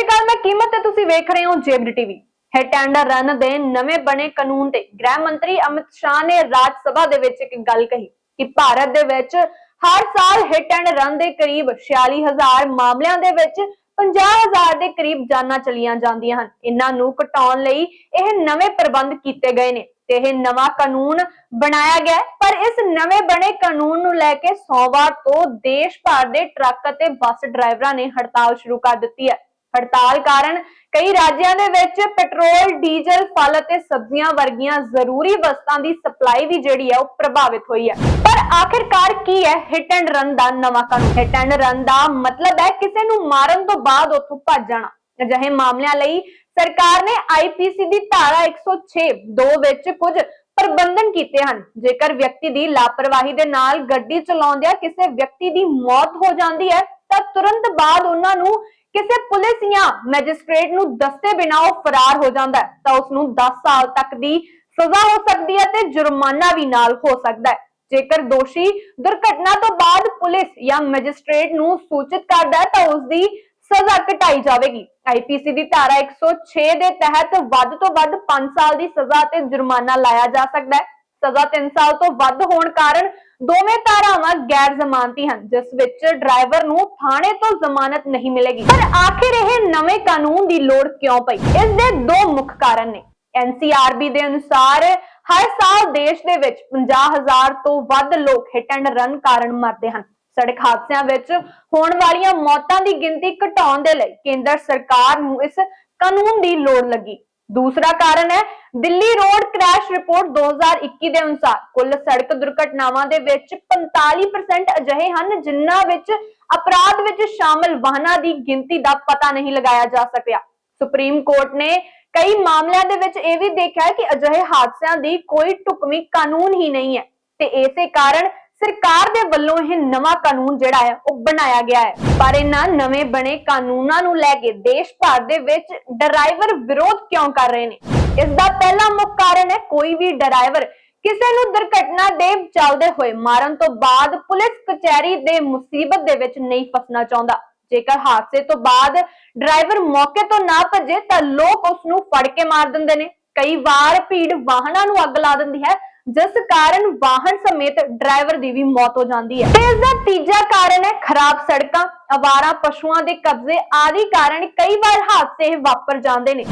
ਸ਼੍ਰੀ ਅਕਾਲ, ਮੈਂ ਕੀਮਤ ਤੇ ਤੁਸੀਂ ਵੇਖ ਰਹੇ ਹੋ ਜੇਬਰ ਟੀਵੀ। ਹਿੱਟ ਐਂਡ ਰਨ ਦੇ ਨਵੇਂ ਬਣੇ ਕਾਨੂੰਨ ਤੇ ਗ੍ਰਹਿ ਮੰਤਰੀ ਅਮਿਤ ਸ਼ਾਹ ਨੇ ਰਾਜ ਸਭਾ ਦੇ ਵਿੱਚ ਇੱਕ ਗੱਲ ਕਹੀ ਕਿ ਭਾਰਤ ਦੇ ਵਿੱਚ ਹਰ ਸਾਲ ਹਿੱਟ ਐਂਡ ਰਨ ਦੇ ਕਰੀਬ 46000 ਮਾਮਲਿਆਂ ਦੇ ਵਿੱਚ 50000 ਦੇ ਕਰੀਬ ਜਾਨਾਂ ਚਲੀਆਂ ਜਾਂਦੀਆਂ ਹਨ। ਇਹਨਾਂ ਨੂੰ ਘਟਾਉਣ ਲਈ ਇਹ ਨਵੇਂ ਪ੍ਰਬੰਧ ਕੀਤੇ ਗਏ ਨੇ ਤੇ ਇਹ ਨਵਾਂ ਕਾਨੂੰਨ ਬਣਾਇਆ ਗਿਆ ਪਰ ਇਸ ਨਵੇਂ ਬਣੇ ਕਾਨੂੰਨ ਨੂੰ ਲੈ ਕੇ ਸੋਮਵਾਰ ਤੋਂ ਦੇਸ਼ ਭਰ ਦੇ ਟਰੱਕ ਅਤੇ ਬੱਸ ਡਰਾਈਵਰਾਂ ਨੇ ਹੜਤਾਲ ਸ਼ੁਰੂ ਕਰ ਦਿੱਤੀ ਹੈ। ਹੜਤਾਲ ਕਾਰਨ ਕਈ ਰਾਜਾਂ ਦੇ ਵਿੱਚ ਪੈਟਰੋਲ, ਡੀਜ਼ਲ, ਫਲ ਅਤੇ ਸਬਜ਼ੀਆਂ ਵਰਗੀਆਂ ਜ਼ਰੂਰੀ ਵਸਤਾਂ ਦੀ ਸਪਲਾਈ ਵੀ ਜਿਹੜੀ ਹੈ ਉਹ ਪ੍ਰਭਾਵਿਤ ਹੋਈ ਹੈ। ਪਰ ਆਖਿਰਕਾਰ ਕੀ ਹੈ? ਹਿੱਟ ਐਂਡ ਰਨ ਦਾ ਨਵਾਂ ਕਾਨੂੰਨ। ਹਿੱਟ ਐਂਡ ਰਨ ਦਾ ਮਤਲਬ ਹੈ ਕਿਸੇ ਨੂੰ ਮਾਰਨ ਤੋਂ ਬਾਅਦ ਉੱਥੋਂ ਭੱਜ ਜਾਣਾ। ਅਜਿਹੇ ਮਾਮਲਿਆਂ ਲਈ ਸਰਕਾਰ ਨੇ ਆਈਪੀਸੀ ਦੀ ਧਾਰਾ 106 ਦੋ ਵਿੱਚ ਕੁਝ ਪ੍ਰਬੰਧਨ ਕੀਤੇ ਹਨ। ਜੇਕਰ ਵਿਅਕਤੀ ਦੀ ਲਾਪਰਵਾਹੀ ਦੇ ਨਾਲ ਗੱਡੀ ਚਲਾਉਂਦਿਆਂ ਕਿਸੇ ਵਿਅਕਤੀ ਦੀ ਮੌਤ ਹੋ ਜਾਂਦੀ ਹੈ ਤਾਂ ਤੁਰੰਤ ਬਾਅਦ ਉਹਨਾਂ ਨੂੰ ਕਿਸੇ ਪੁਲਿਸ ਜਾਂ ਮੈਜਿਸਟ੍ਰੇਟ ਨੂੰ ਦੱਸੇ ਬਿਨਾਂ ਉਹ ਫਰਾਰ ਹੋ ਜਾਂਦਾ ਤਾਂ ਉਸ ਨੂੰ 10 ਸਾਲ ਤੱਕ ਦੀ ਸਜ਼ਾ ਹੋ ਸਕਦੀ ਹੈ ਤੇ ਜੁਰਮਾਨਾ ਵੀ ਨਾਲ ਹੋ ਸਕਦਾ ਹੈ। ਜੇਕਰ ਦੋਸ਼ੀ ਦੁਰਘਟਨਾ ਤੋਂ ਬਾਅਦ ਪੁਲਿਸ ਜਾਂ ਮੈਜਿਸਟ੍ਰੇਟ ਨੂੰ ਸੂਚਿਤ ਕਰਦਾ ਹੈ, ਤਾਂ ਉਸ ਦੀ ਸਜ਼ਾ ਘਟਾਈ ਜਾਵੇਗੀ। ਆਈਪੀਸੀ ਦੀ ਧਾਰਾ 106 ਦੇ ਤਹਿਤ ਵੱਧ ਤੋਂ ਵੱਧ 5 ਸਾਲ ਦੀ ਸਜ਼ਾ ਤੇ ਜੁਰਮਾਨਾ ਲਾਇਆ ਜਾ ਸਕਦਾ ਹੈ। ਸਜ਼ਾ 3 ਸਾਲ ਤੋਂ ਵੱਧ ਹੋਣ ਕਾਰਨ ਦੋਵੇਂ ਧਾਰਾਵਾਂ ਗੈਰ ਜ਼ਮਾਨਤੀ ਹਨ, ਜਿਸ ਵਿੱਚ ਡਰਾਈਵਰ ਨੂੰ ਥਾਣੇ ਤੋਂ ਜ਼ਮਾਨਤ ਨਹੀਂ ਮਿਲੇਗੀ। ਪਰ ਆਖਿਰ ਇਹ ਨਵੇਂ ਕਾਨੂੰਨ ਦੀ ਲੋੜ ਕਿਉਂ ਪਈ? ਇਸ ਦੇ ਦੋ ਮੁੱਖ ਕਾਰਨ ਨੇ। ਐਨਸੀਆਰਬੀ ਦੇ ਅਨੁਸਾਰ, ਹਰ ਸਾਲ ਦੇਸ਼ ਦੇ ਵਿੱਚ 50000 ਤੋਂ ਵੱਧ ਲੋਕ ਹਿੱਟ ਐਂਡ ਰਨ ਕਾਰਨ ਮਰਦੇ ਹਨ। ਸੜਕ ਹਾਦਸਿਆਂ ਵਿੱਚ ਹੋਣ ਵਾਲੀਆਂ ਮੌਤਾਂ ਦੀ ਗਿਣਤੀ ਘਟਾਉਣ ਦੇ ਲਈ ਕੇਂਦਰ ਸਰਕਾਰ ਨੂੰ ਇਸ ਕਾਨੂੰਨ ਦੀ ਲੋੜ ਲੱਗੀ। ਦੂਸਰਾ ਕਾਰਨ ਹੈ, ਦਿੱਲੀ ਰੋਡ ਕ੍ਰੈਸ਼ ਰਿਪੋਰਟ 2021 ਦੇ ਅਨੁਸਾਰ। ਕੁੱਲ ਸੜਕ ਦੁਰਘਟਨਾਵਾਂ ਦੇ ਵਿੱਚ 45% ਅਜਿਹੇ ਹਨ ਜਿਨ੍ਹਾਂ ਵਿੱਚ ਅਪਰਾਧ ਵਿੱਚ ਸ਼ਾਮਲ ਵਾਹਨਾਂ ਦੀ ਗਿਣਤੀ ਦਾ ਪਤਾ ਨਹੀਂ ਲਗਾਇਆ ਜਾ ਸਕਿਆ। ਸੁਪਰੀਮ ਕੋਰਟ ਨੇ ਕਈ ਮਾਮਲਿਆਂ ਦੇ ਵਿੱਚ ਇਹ ਵੀ ਦੇਖਿਆ ਕਿ ਅਜਿਹੇ ਹਾਦਸਿਆਂ ਦੀ ਕੋਈ ਢੁਕਵੀਂ ਕਾਨੂੰਨ ਹੀ ਨਹੀਂ ਹੈ। ਤੇ ਇਸੇ ਕਾਰਨ ਸਰਕਾਰ ਦੇ ਵੱਲੋਂ ਇਹ ਨਵਾਂ ਕਾਨੂੰਨ ਜਿਹੜਾ ਹੈ, ਉਹ ਬਣਾਇਆ ਗਿਆ ਹੈ। ਪਰ ਇਹਨਾਂ ਨਵੇਂ ਬਣੇ ਕਾਨੂੰਨਾਂ ਨੂੰ ਲੈ ਕੇ ਦੇਸ਼ ਭਰ ਦੇ ਵਿੱਚ ਡਰਾਈਵਰ ਵਿਰੋਧ ਕਿਉਂ ਕਰ ਰਹੇ ਨੇ? ਇਸ ਦਾ ਪਹਿਲਾ ਮੁੱਖ ਕਾਰਨ ਹੈ, ਕੋਈ ਵੀ ਡਰਾਈਵਰ ਕਿਸੇ ਨੂੰ ਦੁਰਘਟਨਾ ਦੇ ਚੱਲਦੇ ਹੋਏ ਮਾਰਨ ਤੋਂ ਬਾਅਦ ਪੁਲਿਸ ਕਚਹਿਰੀ ਦੇ ਮੁਸੀਬਤ ਦੇ ਵਿੱਚ ਨਹੀਂ ਫਸਣਾ ਚਾਹੁੰਦਾ। ਜੇਕਰ ਹਾਦਸੇ ਤੋਂ ਬਾਅਦ ਡਰਾਈਵਰ ਮੌਕੇ ਤੋਂ ਨਾ ਭੱਜੇ ਤਾਂ ਲੋਕ ਉਸ ਨੂੰ ਫੜ ਕੇ ਮਾਰ ਦਿੰਦੇ ਨੇ। ਕਈ ਵਾਰ ਭੀੜ ਵਾਹਨਾਂ ਨੂੰ ਅੱਗ ਲਾ ਦਿੰਦੀ ਹੈ ਜਿਸ ਕਾਰਨ ਵਾਹਨ ਸਮੇਤ ਡਰਾਈਵਰ ਦੀ ਵੀ ਮੌਤ ਹੋ ਜਾਂਦੀ ਹੈ। ਤੇ ਇਸ ਦਾ ਤੀਜਾ ਕਾਰਨ ਹੈ ਖਰਾਬ ਸੜਕਾਂ, ਅਵਾਰਾ ਪਸ਼ੂਆਂ ਦੇ ਕਬਜ਼ੇ ਆਦਿ ਕਾਰਨ ਕਈ ਵਾਰ ਹਾਦਸੇ ਵਾਪਰ ਜਾਂਦੇ ਨੇ।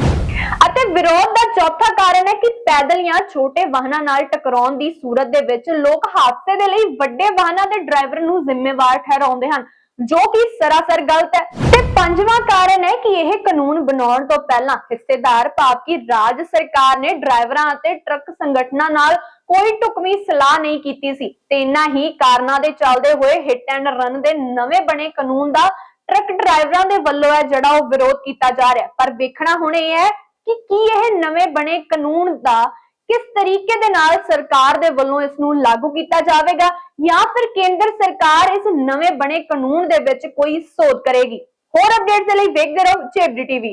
ਅਤੇ ਵਿਰੋਧ ਦਾ ਚੌਥਾ ਕਾਰਨ ਹੈ ਕਿ ਪੈਦਲ ਜਾਂ ਛੋਟੇ ਵਾਹਨਾਂ ਨਾਲ ਟਕਰਾਉਣ ਦੀ ਸੂਰਤ ਦੇ ਵਿੱਚ ਲੋਕ ਹਾਦਸੇ ਦੇ ਲਈ ਵੱਡੇ ਵਾਹਨਾਂ ਦੇ ਡਰਾਈਵਰ ਨੂੰ ਜ਼ਿੰਮੇਵਾਰ ਠਹਿਰਾਉਂਦੇ ਹਨ, ਜੋ ਕਿ ਸਰਾਸਰ ਗਲਤ ਹੈ। ਤੇ ਪੰਜਵਾਂ ਕਾਰਨ ਹੈ ਕਿ ਇਹ ਕਾਨੂੰਨ ਬਣਾਉਣ ਤੋਂ ਪਹਿਲਾਂ ਹਿੱਸੇਦਾਰ ਭਾਵ ਕਿ ਰਾਜ ਸਰਕਾਰ ਨੇ ਡਰਾਈਵਰਾਂ ਅਤੇ ਟਰੱਕ ਸੰਗਠਨਾਂ ਨਾਲ ਕੋਈ ਢੁਕਵੀਂ ਸਲਾਹ ਨਹੀਂ ਕੀਤੀ ਸੀ ਤੇ ਇਨ੍ਹਾਂ ਹੀ ਕਾਰਨਾਂ ਦੇ ਚੱਲਦੇ ਹੋਏ ਹਿੱਟ ਐਂਡ ਰਨ ਦੇ ਨਵੇਂ ਬਣੇ ਕਾਨੂੰਨ ਦਾ ਟਰੱਕ ਡਰਾਈਵਰਾਂ ਦੇ ਵੱਲੋਂ ਹੈ ਜਿਹੜਾ ਉਹ ਵਿਰੋਧ ਕੀਤਾ ਜਾ ਰਿਹਾ। ਪਰ ਵੇਖਣਾ ਹੁਣ ਇਹ ਹੈ ਕਿ ਕੀ ਇਹ ਨਵੇਂ ਬਣੇ ਕਾਨੂੰਨ ਦਾ ਕਿਸ ਤਰੀਕੇ ਦੇ ਨਾਲ ਸਰਕਾਰ ਦੇ ਵੱਲੋਂ ਇਸ ਨੂੰ ਲਾਗੂ ਕੀਤਾ ਜਾਵੇਗਾ ਜਾਂ ਫਿਰ ਕੇਂਦਰ ਸਰਕਾਰ ਇਸ ਨਵੇਂ ਬਣੇ ਕਾਨੂੰਨ ਦੇ ਵਿੱਚ ਕੋਈ ਸੋਧ ਕਰੇਗੀ। ਹੋਰ ਅਪਡੇਟਸ ਲਈ ਵੇਖਦੇ ਰਹੋ ਚੇਬਡੀ ਟੀਵੀ।